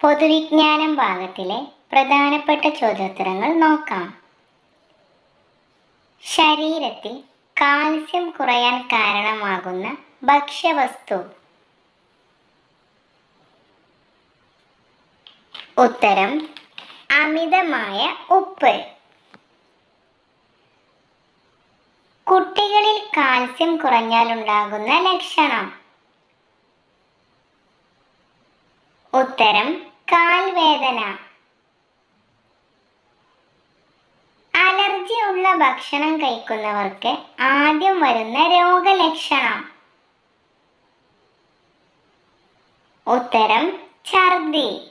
പൊതുവിജ്ഞാനം ഭാഗത്തിലെ പ്രധാനപ്പെട്ട ചോദ്യോത്തരങ്ങൾ നോക്കാം. ശരീരത്തിൽ കാൽസ്യം കുറയാൻ കാരണമാകുന്ന ഭക്ഷ്യവസ്തു. ഉത്തരം അമിതമായ ഉപ്പ്. കുട്ടികളിൽ കാൽസ്യം കുറഞ്ഞാലുണ്ടാകുന്ന ലക്ഷണം. ഉത്തരം കാൽവേദന. അലർജി ഉള്ള ഭക്ഷണം കഴിക്കുന്നവർക്ക് ആദ്യം വരുന്ന രോഗലക്ഷണം. ഉത്തരം ഛർദി.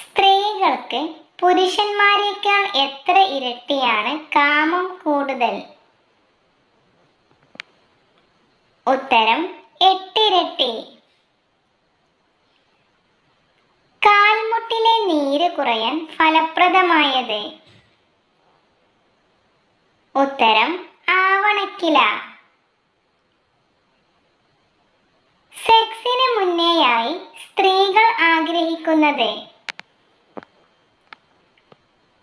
സ്ത്രീകൾക്ക് പുരുഷന്മാരെക്കാൾ എത്ര ഇരട്ടിയാണ് കാമം കൂടുതൽ? ഉത്തരം എട്ടിരട്ടി. കാൽമുട്ടിലെ നീര് കുറയാൻ ഫലപ്രദമായത്? ഉത്തരം ആവണക്കില. സെക്സിന് മുന്നേയായി സ്ത്രീകൾ ആഗ്രഹിക്കുന്നത്.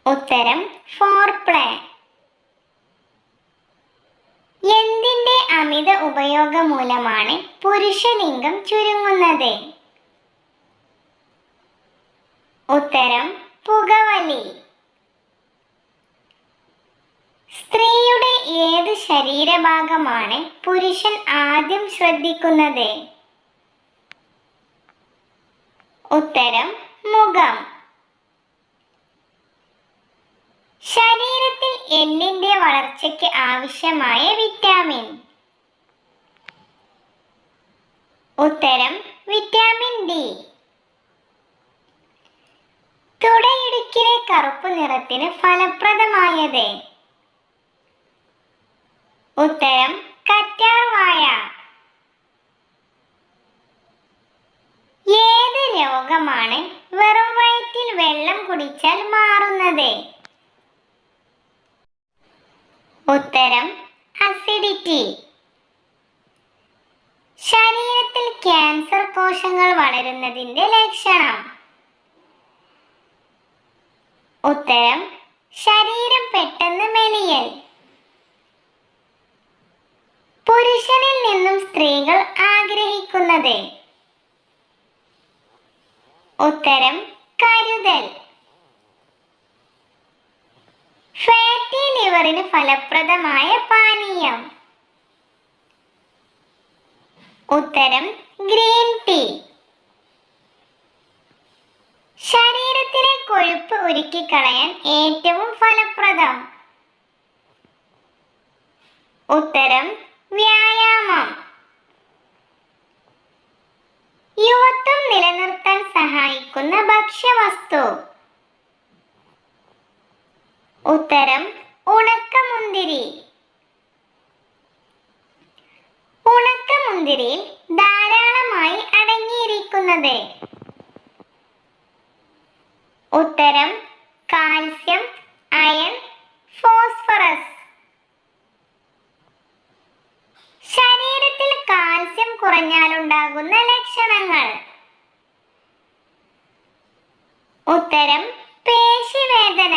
ഉത്തരം ഫോർ പ്ലേ എന്തിന്റെ അമിത ഉപയോഗം മൂലമാണ് പുരുഷലിംഗം ചുരുങ്ങുന്നത്? ഉത്തരം പുകവലി. സ്ത്രീയുടെ ഏത് ശരീരഭാഗമാണ് പുരുഷൻ ആദ്യം ശ്രദ്ധിക്കുന്നത്? ഉത്തരം മുഖം. ശരീരത്തിൽ എല്ലിന്റെ വളർച്ചയ്ക്ക് ആവശ്യമായ വിറ്റാമിൻ. ഉത്തരം വിറ്റാമിൻ ഡി. തുടയിടുക്കിലെ കറുപ്പ് നിറത്തിന് ഫലപ്രദമായത്. ഉത്തരം കറ്റാർവാഴ. ഏത് രോഗമാണ് വെറും വയറ്റിൽ വെള്ളം കുടിച്ചാൽ മാറുന്നത്? ഉത്തരം അസിഡിറ്റി. ശരീരത്തിൽ ക്യാൻസർ കോശങ്ങൾ വളരുന്നതിന്റെ ലക്ഷണം. ഉത്തരം ശരീരം പെട്ടെന്ന് മെലിയൽ. പുരുഷനിൽ നിന്നും സ്ത്രീകൾ ആഗ്രഹിക്കുന്നത്. ഉത്തരം കരുതൽ. ഫാറ്റി ലിവറിന് ഫലപ്രദമായ പാനീയം. ഉത്തരം ഗ്രീൻ ടീ. ശരീരത്തിലെ കൊഴുപ്പ് ഉരുക്കിക്കളയാൻ ഏറ്റവും ഫലപ്രദം. ഉത്തരം വ്യായാമം. യുവത്വം നിലനിർത്താൻ സഹായിക്കുന്ന ഭക്ഷ്യവസ്തു. ഉത്തരം ഉണക്കമുന്തിരി. ഉണക്കമുന്തിരിയിൽ ഉത്തരം കാൽസ്യം അയൺ ഫോസ്ഫറസ്. ശരീരത്തിൽ കാൽസ്യം കുറഞ്ഞാലുണ്ടാകുന്ന ലക്ഷണങ്ങൾ. ഉത്തരം പേശിവേദന.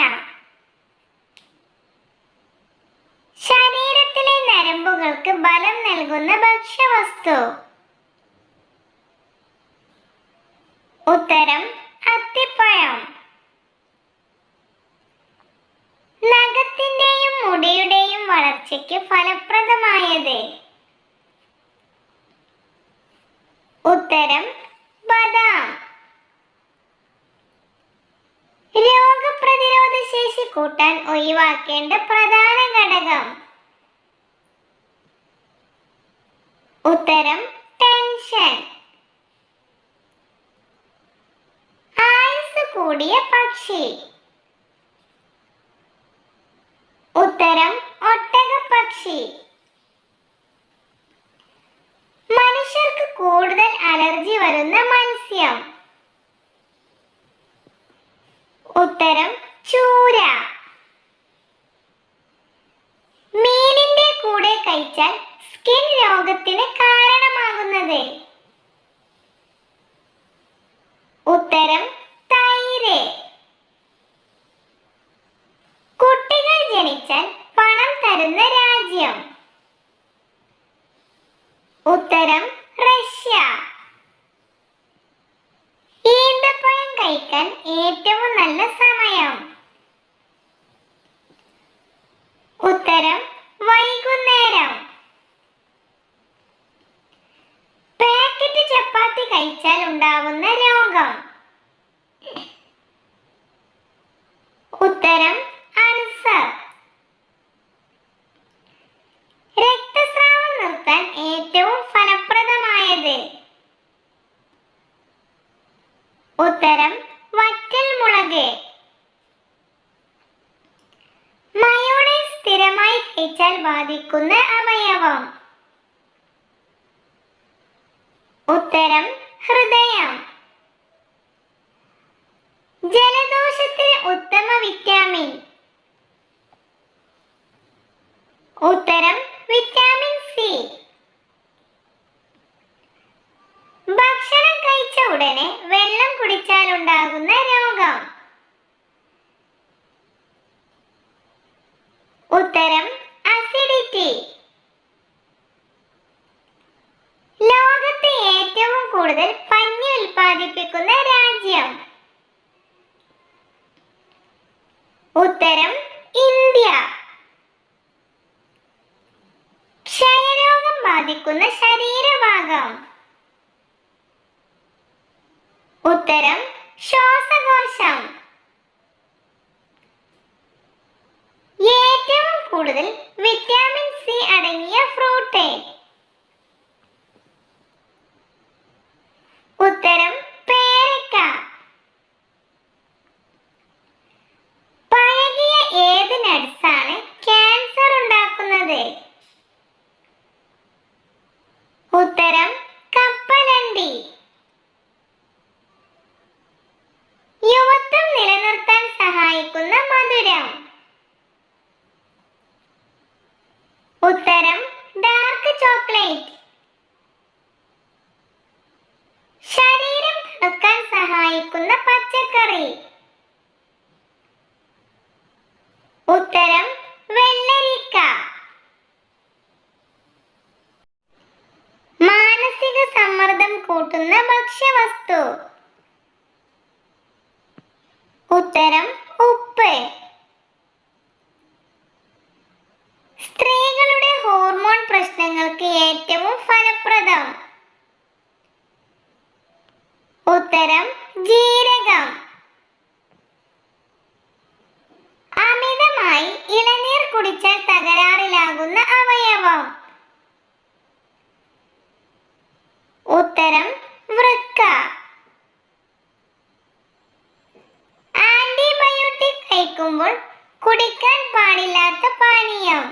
ശരീരത്തിലെ നരമ്പുകൾക്ക് ബലം നൽകുന്ന ഭക്ഷ്യവസ്തു. ഉത്തരം അത്തിപ്പഴം. വളർച്ചയ്ക്ക് ഫലപ്രദമായത്? ഉത്തരം ബദാം. രോഗപ്രതിരോധ ശേഷി കൂട്ടാൻ ഒഴിവാക്കേണ്ട പ്രധാന ഘടകം. ഉത്തരം ടെൻഷൻ. ആയുസ് കൂടിയ പക്ഷി. ഉത്തരം മനുഷ്യർക്ക് കൂടുതൽ അലർജി വരുന്ന മത്സ്യം. ഉത്തരം ചൂര. മീനിന്റെ കൂടെ കഴിച്ചാൽ സ്കിൻ രോഗത്തിന് കാരണമാകുന്നത്. റഷ്യ. ഈന്തപ്പഴം കഴിക്കാൻ ഏറ്റവും നല്ല സമയം. ഉത്തരം വൈകുന്നേരം. പാക്കറ്റ് ചപ്പാത്തി കഴിച്ചാൽ ഉണ്ടാവുന്ന രോഗം. ഉത്തരം സ്ഥിരമായി ബാധിക്കുന്ന അവയവം. ഉത്തരം ഹൃദയം. ജലദോഷത്തിന് ഉത്തമ വിറ്റാമിൻ ഉത്തരം വിറ്റാമിൻ സി ഭക്ഷണം കഴിച്ച ഉടനെ വെള്ളം കുടിച്ചാൽ ഉണ്ടാകുന്ന രോഗം ഉത്തരം അസിഡിറ്റി ലോകത്ത് ഏറ്റവും കൂടുതൽ പഞ്ഞി ഉൽപ്പാദിപ്പിക്കുന്ന രാജ്യം. ഉത്തരം ഇന്ത്യ. ക്ഷയരോഗം ബാധിക്കുന്ന ശരീരഭാഗം. ഉത്തരം ശ്വാസകോശം. ഏറ്റവും കൂടുതൽ വിറ്റാമിൻ സി അടങ്ങിയ ഫ്രൂട്ട് ഉത്തരം പേരക്ക പഴകിയ ഏത് നട്സാണ് ക്യാൻസർ ഉണ്ടാക്കുന്നത് ഉത്തരം കപ്പലണ്ടി യുവത്വം നിലനിർത്താൻ സഹായിക്കുന്ന മധുരം ഉത്തരം ഡാർക്ക് ചോക്ലേറ്റ് ശരീരം തണുക്കാൻ സഹായിക്കുന്ന പച്ചക്കറി. ഉത്തരം വെള്ളരിക്ക. മാനസിക സമ്മർദ്ദം കൂട്ടുന്ന ഭക്ഷ്യവസ്തു. ഉത്തരം ഉപ്പ് സ്ത്രീകളുടെ ഹോർമോൺ പ്രശ്നങ്ങൾക്ക് ഏറ്റവും ഫലപ്രദം ഉത്തരം ജീരകം അമിതമായി ഇളനീർ കുടിച്ചാൽ തകരാറിലാകുന്ന അവയവം. ഉത്തരം വൃക്ക. ആന്റിബയോട്ടിക് കഴിക്കുമ്പോൾ കുടിക്കാൻ പാടില്ലാത്ത പാനീയം.